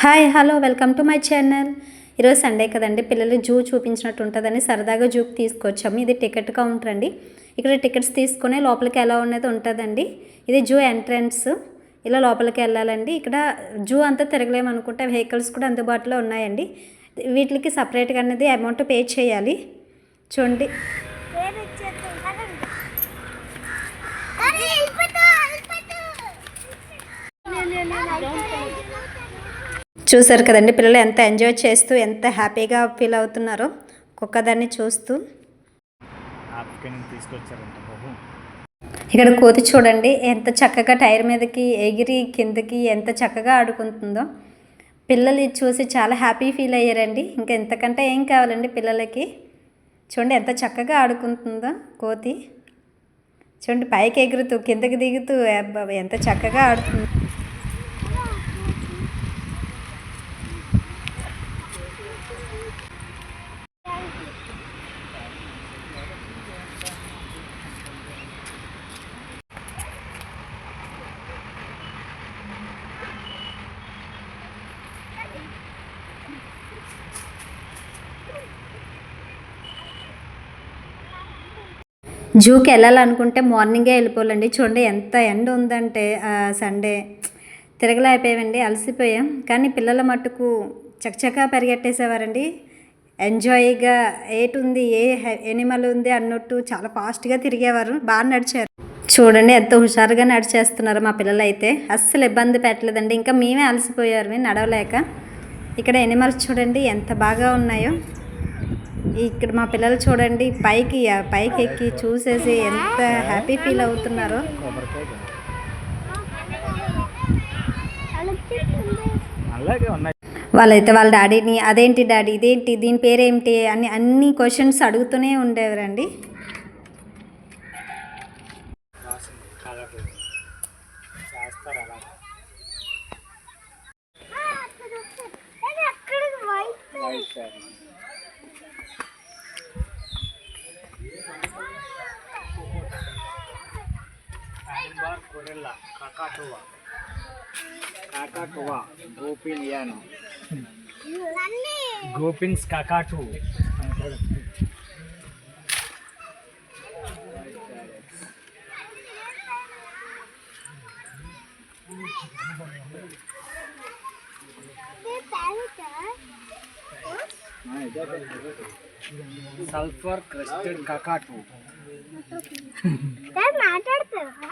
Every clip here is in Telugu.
Hi hello welcome to my channel. ఈరోజు సండే కదండి పిల్లలు జూ చూపించినట్టు ఉంటుందని సరదాగా జూకి తీసుకొచ్చాము. ఇది టికెట్ కౌంటర్ అండి. ఇక్కడ టికెట్స్ తీసుకుని లోపలికి ఎలా ఉన్నది ఉంటుందండి. ఇది జూ ఎంట్రన్స్. ఇలా లోపలికి వెళ్ళాలండి. ఇక్కడ జూ అంతా తిరగలేమనుకుంటే వెహికల్స్ కూడా అందుబాటులో ఉన్నాయండి. వీటికి సపరేట్గా అనేది అమౌంట్ పే చేయాలి. చూడండి. చూసారు కదండి పిల్లలు ఎంత ఎంజాయ్ చేస్తూ ఎంత హ్యాపీగా ఫీల్ అవుతున్నారో కుక్కదాన్ని చూస్తూ. ఇక్కడ కోతి చూడండి ఎంత చక్కగా టైర్ మీదకి ఎగిరి కిందకి ఎంత చక్కగా ఆడుకుంటుందో. పిల్లలు చూసి చాలా హ్యాపీ ఫీల్ అయ్యారండి. ఇంకా ఎంతకంటే ఏం కావాలండి పిల్లలకి? చూడండి ఎంత చక్కగా ఆడుకుంటుందో కోతి. చూడండి పైకి ఎగురుతూ కిందకి దిగుతూ అబ్బా, ఎంత చక్కగా ఆడుతుంది. జూకి వెళ్ళాలనుకుంటే మార్నింగే వెళ్ళిపోవాలండి. చూడండి ఎంత ఎండ ఉందంటే సండే. తిరగలేకపోయామండి అలసిపోయాం. కానీ పిల్లల మట్టుకు చకచకా పరిగెట్టేసేవారండి. ఎంజాయ్గా ఏటుంది ఏ ఎనిమల్ ఉంది అన్నట్టు చాలా ఫాస్ట్గా తిరిగేవారు బాగా నడిచారు. చూడండి ఎంత హుషారుగా నడిచేస్తున్నారు మా పిల్లలు అయితే అస్సలు ఇబ్బంది పెట్టలేదండి. ఇంకా మేమే అలసిపోయారు నడవలేక. ఇక్కడ ఎనిమల్స్ చూడండి ఎంత బాగా ఉన్నాయో. ఇక్కడ మా పిల్లలు చూడండి పైకి పైకి ఎక్కి చూసేసి ఎంత హ్యాపీ ఫీల్ అవుతున్నారో. వాళ్ళైతే వాళ్ళ డాడీని అదేంటి డాడీ ఇదేంటి దీని పేరేంటి? అని అన్ని క్వశ్చన్స్ అడుగుతూనే ఉండేవారండి. చేస్తారు గోపిన్ యాను అన్నీ గోపిన్స్ కకాటు ప్యారెటా? సల్ఫర్ క్రస్టెడ్ కకాటు దాన్ని మాట్లాడతావా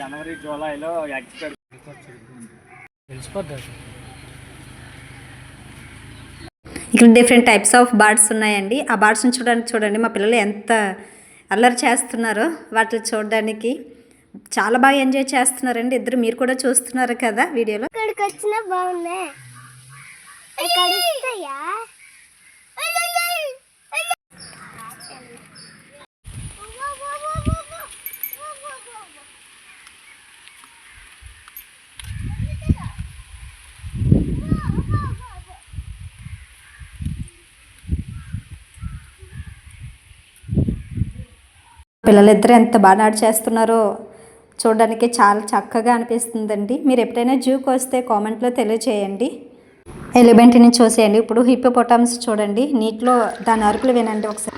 జనవరి జూలైలో తెలిసిపోద్ది ఇక్కడ డిఫరెంట్ టైప్స్ ఆఫ్ బర్డ్స్ ఉన్నాయండి. ఆ బర్డ్స్ని చూడడానికి చూడండి. మా పిల్లలు ఎంత అల్లరి చేస్తున్నారో వాటిని చూడడానికి చాలా బాగా ఎంజాయ్ చేస్తున్నారండి. ఇద్దరు మీరు కూడా చూస్తున్నారు కదా వీడియోలో. ఇక్కడికి వచ్చినా బాగున్నాయి. పిల్లలిద్దరూ ఎంత బాగా నడిచేస్తున్నారో చూడడానికి చాలా చక్కగా అనిపిస్తుందండి. మీరు ఎప్పుడైనా జూకి వస్తే కామెంట్లో తెలియచేయండి. ఎలిమెంట్ని చూసేయండి. ఇప్పుడు హిప్పోపొటామ్స్ చూడండి. నీటిలో దాని అరుపులు వినండి ఒకసారి.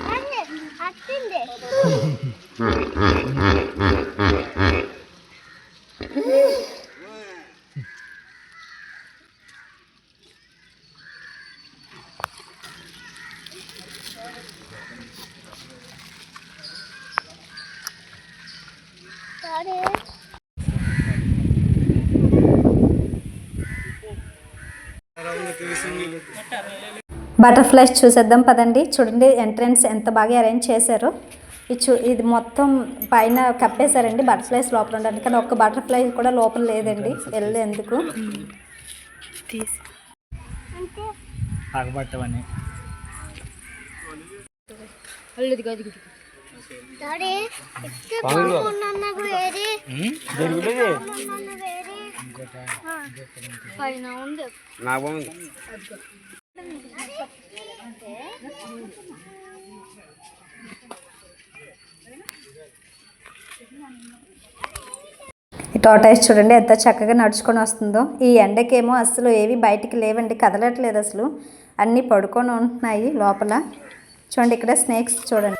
బటర్ఫ్లైస్ చూసేద్దాం పదండి. చూడండి ఎంట్రన్స్ ఎంత బాగా అరేంజ్ చేశారో. ఇది చూ ఇది మొత్తం పైన కప్పేశారండి బటర్ఫ్లైస్ లోపల ఉండడానికి కానీ ఒక్క బటర్ఫ్లై కూడా లోపల లేదండి. వెళ్ళదు ఎందుకు? అంటే ఈ టోటాయిస్ చూడండి ఎంత చక్కగా నడుచుకొని వస్తుందో. ఈ ఎండకేమో అసలు ఏవి బయటికి లేవండి కదలట్లేదు అసలు అన్నీ పడుకొని ఉంటున్నాయి లోపల. చూడండి ఇక్కడ స్నేక్స్ చూడండి.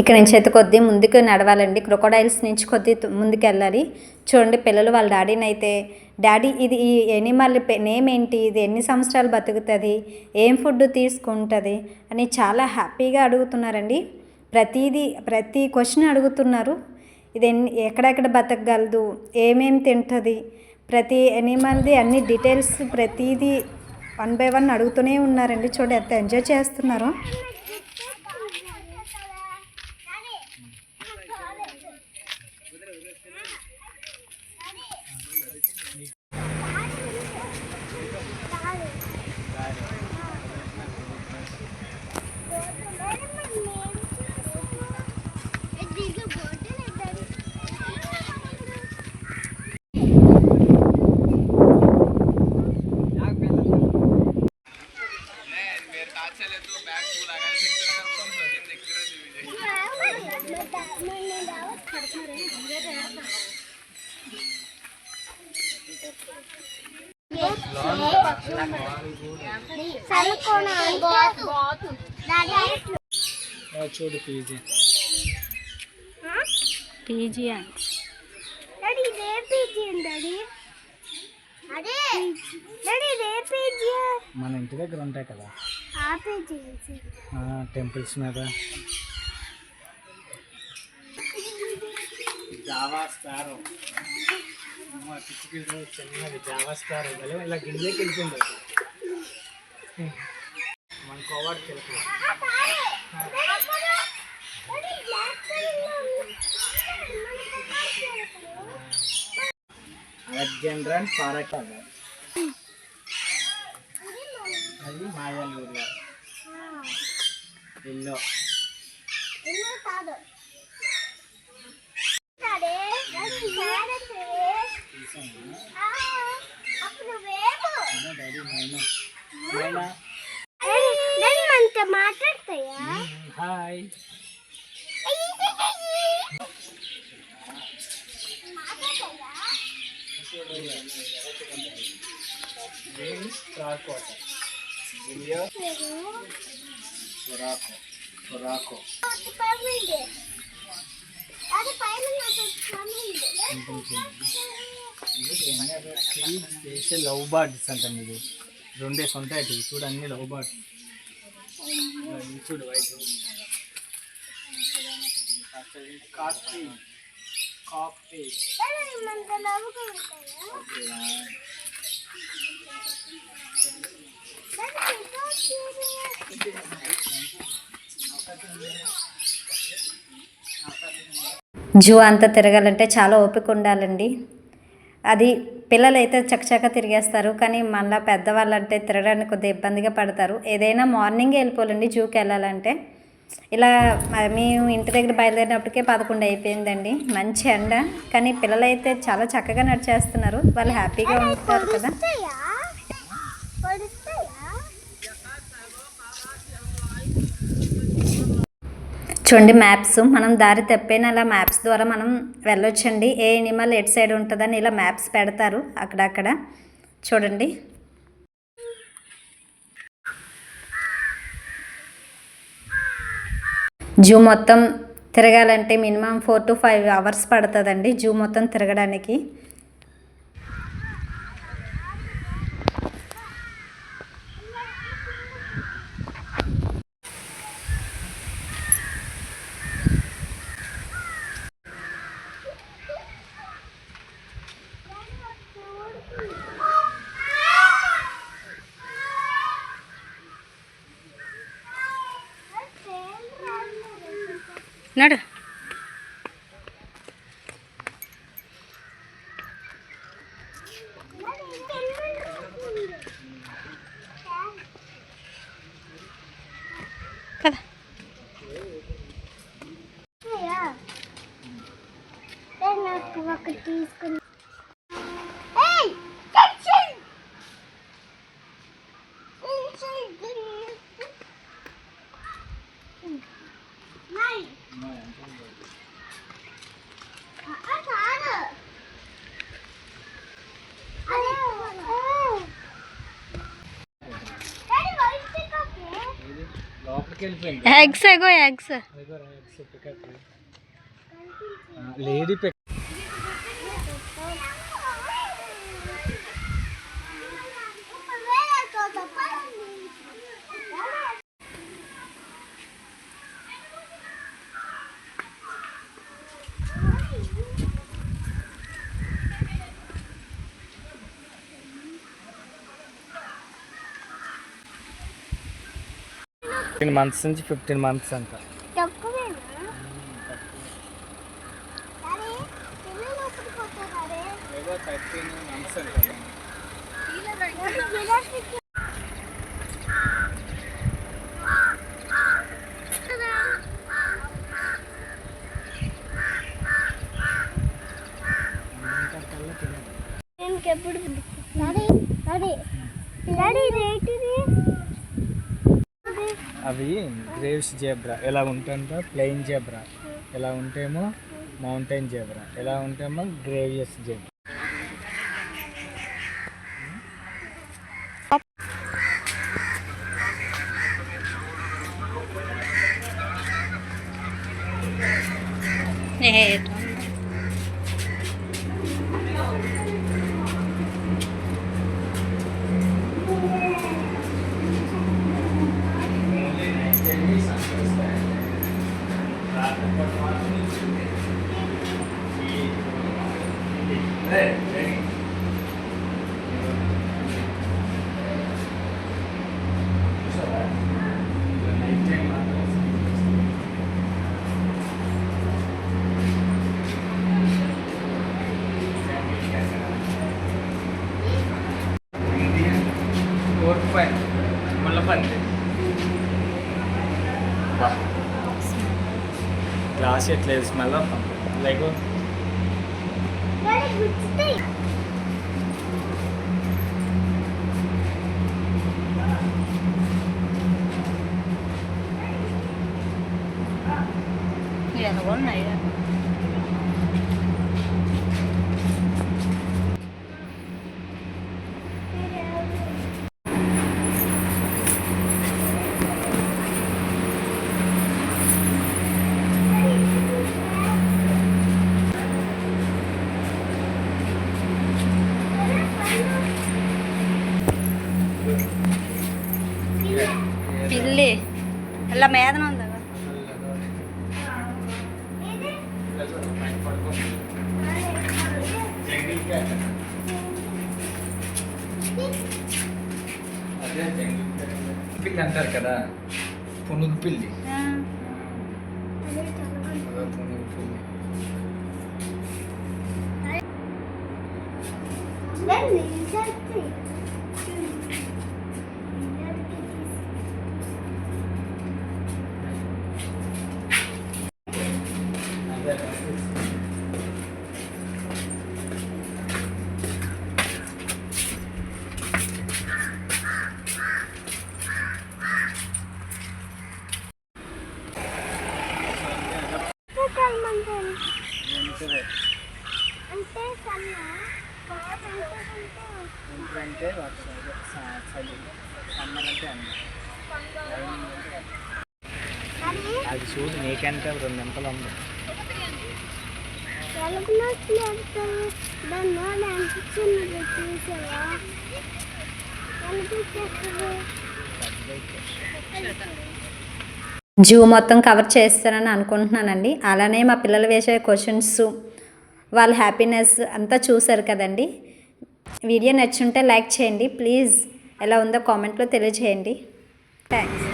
ఇక్కడ నుంచి అయితే కొద్ది ముందుకు నడవాలండి. క్రొకోడైల్స్ నుంచి కొద్ది ముందుకు వెళ్ళాలి చూడండి పిల్లలు వాళ్ళ డాడీని అయితే డాడీ ఇది ఈ ఎనిమల్ నేమ్ ఏంటి? ఇది ఎన్ని సంవత్సరాలు బతుకుతుంది? ఏం ఫుడ్ తీసుకుంటుంది? అని చాలా హ్యాపీగా అడుగుతున్నారండి. ప్రతిదీ ప్రతి క్వశ్చన్ అడుగుతున్నారు. ఇది ఎన్ని ఎక్కడెక్కడ బతకగలదు? ఏమేమి తింటుంది? ప్రతి ఎనిమల్ది అన్ని డీటెయిల్స్ ప్రతిదీ వన్ బై వన్ అడుగుతూనే ఉన్నారండి. చూడండి ఎంత ఎంజాయ్ చేస్తున్నారో. చూడు పీజీ పీజీ డాడీ ఇదే పేజీ డాడీ అదే డాడీ ఇదే పేజీ మన ఇంటి దగ్గర ఉంటాయి కదా ఆ పేజీ టెంపుల్స్ మీద జావా స్పారో అమ్మ పిచ్చికిలో చిన్నది జావా స్పారో ఇలా ఇలా గింజకి వెళ్ళిపోయింది అది. మన కోవాడికి వెళ్ళిపోయింది అలెగ్జాండర్ అండ్ పారక్ అది మాయాలూరులో. ఎల్లో ఎన్నో కాదు అప్పుడు వేపు మైనా మైనా మనతో మాట్లాడతాయా? హాయ్. లవ్ బర్డ్స్ అంటాం ఇది రెండేసి ఉంటాయి ఇవి చూడు అన్ని లవ్ బర్డ్స్ చూడు వైట్ కాఫీ కాఫీ జూ అంతా తిరగాలంటే చాలా ఓపిక ఉండాలండి. అది పిల్లలు అయితే చకచక తిరిగేస్తారు కానీ మళ్ళీ పెద్దవాళ్ళు అంటే తిరగడానికి కొద్దిగా ఇబ్బందిగా పడతారు. ఏదైనా మార్నింగే వెళ్ళిపోవాలండి జూకి వెళ్ళాలంటే. ఇలా మేము ఇంటి దగ్గర బయలుదేరినప్పటికే పదకొండు అయిపోయిందండి. మంచి ఎండ కానీ పిల్లలైతే చాలా చక్కగా నడిచేస్తున్నారు. వాళ్ళు హ్యాపీగా ఉంటారు కదా. చూడండి మ్యాప్స్. మనం దారి తప్పైన ఇలా మ్యాప్స్ ద్వారా మనం వెళ్ళొచ్చండి. ఏ ఎనిమల్ ఎటు సైడ్ ఉంటుందని ఇలా మ్యాప్స్ పెడతారు అక్కడక్కడ. చూడండి. జూ మొత్తం తిరగాలంటే minimum four to five hours పడుతుందండి జూ మొత్తం తిరగడానికి. ನಡ್ರಿ. ಹೆಗ್ಸೆಗೋ ಹೆಗ್ಸ ಲೇಡಿ ಪೆಕ್ ఫిఫ్టీన్ మంత్స్ నుంచి ఫిఫ్టీన్ మంత్స్ అంట. ఏదో థర్టీన్ మంత్స్ అంట ఎప్పుడు డాడీ డాడీ డాడీ రేటిది అవి గ్రేవ్స్ జేబ్రా. ఎలా ఉంటుందో ప్లెయిన్ జేబ్రా. ఎలా ఉంటేమో మౌంటైన్ జేబ్రా. ఎలా ఉంటేమో గ్రేవియస్ జేబ్రా. ఓడిపోయి మళ్ళీ పని గ్లాస్ ఎట్లా స్మెల్ లైక్ డాడీ గుచ్చుతాయి పిల్లి అలా మేదన ఉందా? పిల్లి అంటారు కదా పునుగు పిల్లి. పునుగు పిల్లి అంటే కన్నా అంటే వర్షం చలి సమ్మర్ అంటే అన్నీ మరి అది చూడు నీకంటే రెండు ఎంతలు ఉంది? జూ మొత్తం కవర్ చేస్తారని అనుకుంటున్నానండి. అలానే మా పిల్లలు వేసే క్వశ్చన్స్ వాళ్ళ హ్యాపీనెస్ అంతా చూశారు కదండి. వీడియో నచ్చుంటే లైక్ చేయండి. ప్లీజ్ ఎలా ఉందో కామెంట్లో తెలియజేయండి. థ్యాంక్స్